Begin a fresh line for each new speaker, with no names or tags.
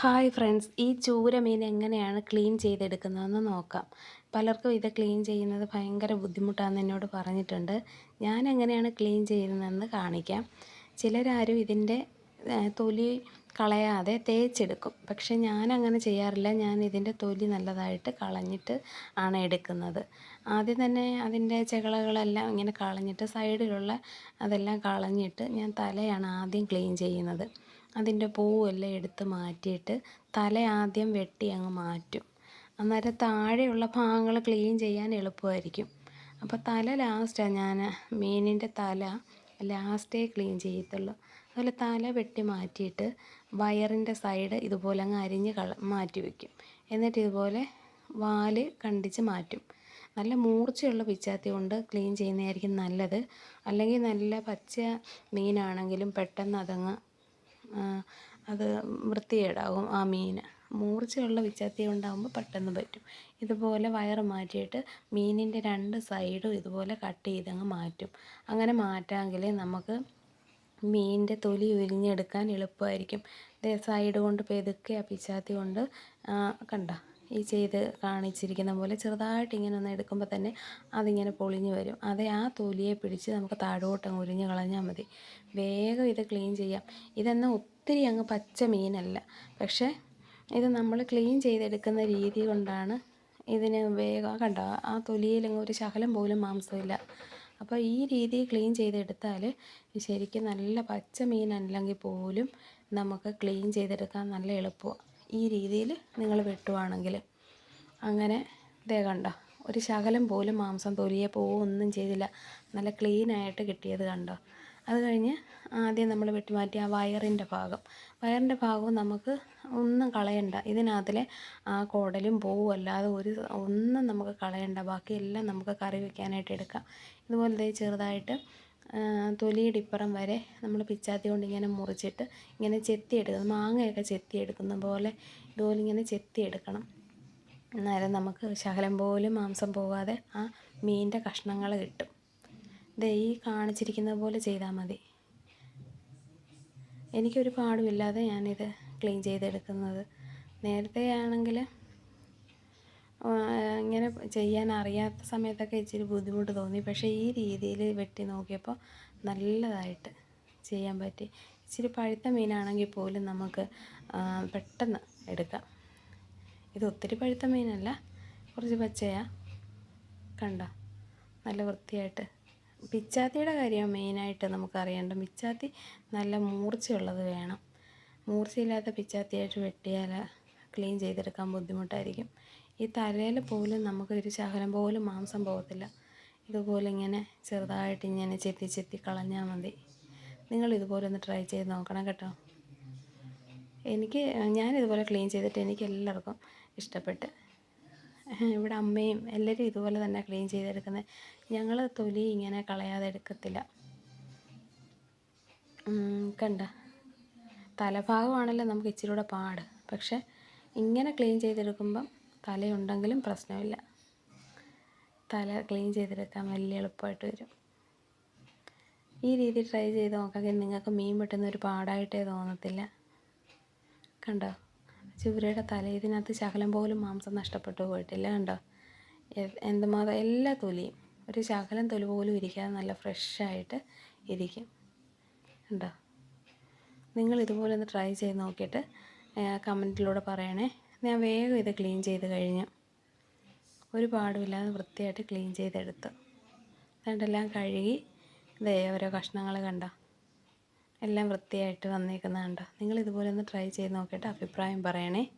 Hi friends ഈ ചൂര മീൻ എങ്ങനെയാണ് ക്ലീൻ ചെയ്തെടുക്കുന്നതെന്ന് നോക്കാം. പലർക്കും ഇത് ക്ലീൻ ചെയ്യുന്നത് ഭയങ്കര ബുദ്ധിമുട്ടാണെന്ന് എന്നോട് പറഞ്ഞിട്ടുണ്ട്. ഞാൻ എങ്ങനെയാണ് ക്ലീൻ ചെയ്യുന്നതെന്ന് കാണിക്കാം. ചിലരാരും ഇതിന്റെ തൊലി കളയാതെ തേച്ചെടുക്കും. പക്ഷെ ഞാൻ അങ്ങനെ ചെയ്യാറില്ല. ഞാൻ ഇതിന്റെ തൊലി നല്ലതായിട്ട് കളഞ്ഞിട്ട് ആണ് എടുക്കുന്നത്. ആദ്യം തന്നെ അതിന്റെ ചെകളകളെല്ലാം ഇങ്ങനെ കളഞ്ഞിട്ട് സൈഡിലുള്ള അതെല്ലാം കളഞ്ഞിട്ട് ഞാൻ തലയാണ് ആദ്യം ക്ലീൻ ചെയ്യുന്നത്. അതിന്റെ പൂവെല്ലാം എടുത്ത് മാറ്റിയിട്ട് തല ആദ്യം വെട്ടി അങ്ങ് മാറ്റും. അന്നേരം താഴെയുള്ള ഭാഗങ്ങൾ ക്ലീൻ ചെയ്യാൻ എളുപ്പമായിരിക്കും. അപ്പോൾ തല ലാസ്റ്റാണ് ഞാൻ മീനിന്റെ തല ലാസ്റ്റേ ക്ലീൻ ചെയ്യത്തുള്ളൂ. അതുപോലെ തല വെട്ടി മാറ്റിയിട്ട് വയറിന്റെ സൈഡ് ഇതുപോലെ അങ്ങ് അരിഞ്ഞ് കള മാറ്റി വയ്ക്കും എന്നിട്ട് ഇതുപോലെ വാൽ കണ്ടിച്ച് മാറ്റും. നല്ല മൂർച്ചയുള്ള പിച്ചാത്തി കൊണ്ട് ക്ലീൻ ചെയ്യുന്നതായിരിക്കും നല്ലത്. അല്ലെങ്കിൽ നല്ല പച്ച മീനാണെങ്കിലും പെട്ടെന്ന് അതങ്ങ് അത് വൃത്തികേടാകും. ആ മീൻ മൂർച്ചയുള്ള വിച്ചാത്തി ഉണ്ടാകുമ്പോൾ പെട്ടെന്ന് പറ്റും. ഇതുപോലെ വയറ് മാറ്റിയിട്ട് മീനിന്റെ രണ്ട് സൈഡും ഇതുപോലെ കട്ട് ചെയ്തങ്ങ് മാറ്റും. അങ്ങനെ മാറ്റാമെങ്കിൽ നമുക്ക് മീനിന്റെ തൊലി ഉരിഞ്ഞെടുക്കാൻ എളുപ്പമായിരിക്കും. സൈഡ് കൊണ്ട് പെതുക്കെ ആ പിച്ചാത്തി കൊണ്ട് കണ്ട? ഈ ചെയ്ത് കാണിച്ചിരിക്കുന്ന പോലെ ചെറുതായിട്ട് ഇങ്ങനെ ഒന്ന് എടുക്കുമ്പോൾ തന്നെ അതിങ്ങനെ പൊളിഞ്ഞ് വരും. അത് ആ തൊലിയെ പിടിച്ച് നമുക്ക് താഴോട്ട് അങ്ങ് ഉരിഞ്ഞ് കളഞ്ഞാൽ മതി. വേഗം ഇത് ക്ലീൻ ചെയ്യാം. ഇതെന്നാൽ ഒത്തിരി അങ്ങ് പച്ച മീനല്ല. പക്ഷേ ഇത് നമ്മൾ ക്ലീൻ ചെയ്തെടുക്കുന്ന രീതി കൊണ്ടാണ് ഇതിന് വേഗം കണ്ട ആ തൊലിയിലങ്ങ് ഒരു ശകലം പോലും മാംസമില്ല. അപ്പോൾ ഈ രീതി ക്ലീൻ ചെയ്തെടുത്താൽ ശരിക്കും നല്ല പച്ച മീനല്ലെങ്കിൽ പോലും നമുക്ക് ക്ലീൻ ചെയ്തെടുക്കാൻ നല്ല എളുപ്പമാണ് ഈ രീതിയിൽ നിങ്ങൾ വെട്ടുവാണെങ്കിൽ അങ്ങനെ ദേ കണ്ട ഒരു ശകലം പോലും മാംസം തൊലിയെ പോവുകയൊന്നും ചെയ്തില്ല. നല്ല ക്ലീനായിട്ട് കിട്ടിയത് കണ്ടോ. അത് കഴിഞ്ഞ് ആദ്യം നമ്മൾ വെട്ടുമാറ്റി ആ വയറിന്റെ ഭാഗം. വയറിന്റെ ഭാഗവും നമുക്ക് ഒന്നും കളയണ്ട. ഇതിനകത്തിലെ ആ കുടലും പോവും അല്ലാതെ ഒരു ഒന്നും നമുക്ക് കളയണ്ട. ബാക്കിയെല്ലാം നമുക്ക് കറി വയ്ക്കാനായിട്ട് എടുക്കാം. ഇതുപോലെ ചെറുതായിട്ട് തൊലിയുടെ ഇപ്പുറം വരെ നമ്മൾ പിച്ചാത്തി കൊണ്ട് ഇങ്ങനെ മുറിച്ചിട്ട് ഇങ്ങനെ ചെത്തിയെടുക്കുന്നത് മാങ്ങയൊക്കെ ചെത്തിയെടുക്കുന്ന പോലെ ഇതുപോലെ ഇങ്ങനെ ചെത്തിയെടുക്കണം. അന്നേരം നമുക്ക് ശകലം പോലും മാംസം പോകാതെ ആ മീനിന്റെ കഷ്ണങ്ങൾ കിട്ടും. ഇത് ഈ കാണിച്ചിരിക്കുന്ന പോലെ ചെയ്താൽ മതി. എനിക്കൊരു പാടുമില്ലാതെ ഞാനിത് ക്ലീൻ ചെയ്തെടുക്കുന്നത്. നേരത്തെ ആണെങ്കിൽ ഇങ്ങനെ ചെയ്യാൻ അറിയാത്ത സമയത്തൊക്കെ ഇച്ചിരി ബുദ്ധിമുട്ട് തോന്നി. പക്ഷേ ഈ രീതിയിൽ വെട്ടി നോക്കിയപ്പോൾ നല്ലതായിട്ട് ചെയ്യാൻ പറ്റി. ഇച്ചിരി പഴുത്ത മീനാണെങ്കിൽ പോലും നമുക്ക് പെട്ടെന്ന് എടുക്കാം. ഇത് ഒത്തിരി പഴുത്ത മീനല്ല കുറച്ച് പച്ചയാ. കണ്ട നല്ല വൃത്തിയായിട്ട്. പിച്ചാത്തിയുടെ കാര്യം മെയിനായിട്ട് നമുക്കറിയേണ്ട പിച്ചാത്തി നല്ല മൂർച്ചയുള്ളത് വേണം. മൂർച്ചയില്ലാത്ത പിച്ചാത്തിയായിട്ട് വെട്ടിയാൽ ക്ലീൻ ചെയ്തെടുക്കാൻ ബുദ്ധിമുട്ടായിരിക്കും. ഈ തലയിൽ പോലും നമുക്ക് ഒരു ശകലം പോലും മാംസം പോകത്തില്ല. ഇതുപോലെ ഇങ്ങനെ ചെറുതായിട്ട് ഇങ്ങനെ ചെത്തി ചെത്തി കളഞ്ഞാൽ മതി. നിങ്ങൾ ഇതുപോലെ ഒന്ന് ട്രൈ ചെയ്ത് നോക്കണം കേട്ടോ. എനിക്ക് ഞാനിതുപോലെ ക്ലീൻ ചെയ്തിട്ട് എനിക്ക് എല്ലാവർക്കും ഇഷ്ടപ്പെട്ട്. ഇവിടെ അമ്മയും എല്ലാവരും ഇതുപോലെ തന്നെ ക്ലീൻ ചെയ്തെടുക്കുന്നത് ഞങ്ങൾ തൊലി ഇങ്ങനെ കളയാതെ എടുക്കത്തില്ല. കണ്ട? തലഭാഗമാണല്ലോ നമുക്ക് ഇച്ചിരി കൂടെ പാട്. പക്ഷേ ഇങ്ങനെ ക്ലീൻ ചെയ്തെടുക്കുമ്പം തലയുണ്ടെങ്കിലും പ്രശ്നമില്ല. തല ക്ലീൻ ചെയ്തെടുക്കാൻ വലിയ എളുപ്പമായിട്ട് വരും. ഈ രീതി ട്രൈ ചെയ്ത് നോക്കാമെങ്കിൽ നിങ്ങൾക്ക് മീൻ വെട്ടുന്ന ഒരു പാടായിട്ടേ തോന്നത്തില്ല. കണ്ടോ? ചുവരയുടെ തല ഇതിനകത്ത് ശകലം പോലും മാംസം നഷ്ടപ്പെട്ടു പോയിട്ടില്ല കണ്ടോ? എന്തുമാത്രം എല്ലാ തൊലിയും ഒരു ശകലം തൊലി പോലും ഇരിക്കാതെ നല്ല ഫ്രഷായിട്ട് ഇരിക്കും. കണ്ടോ? നിങ്ങൾ ഇതുപോലെ ഒന്ന് ട്രൈ ചെയ്ത് നോക്കിയിട്ട് കമന്റിലൂടെ പറയണേ. ഞാൻ വേഗം ഇത് ക്ലീൻ ചെയ്ത് കഴിഞ്ഞു ഒരു പാടുമില്ലാതെ വൃത്തിയായിട്ട് ക്ലീൻ ചെയ്തെടുത്ത്. അതുകൊണ്ടെല്ലാം കഴുകി ഇതേ ഓരോ കഷ്ണങ്ങൾ കണ്ടോ? എല്ലാം വൃത്തിയായിട്ട് വന്നേക്കുന്നത് കണ്ടോ? നിങ്ങൾ ഇതുപോലെ ഒന്ന് ട്രൈ ചെയ്ത് നോക്കിയിട്ട് അഭിപ്രായം പറയണേ.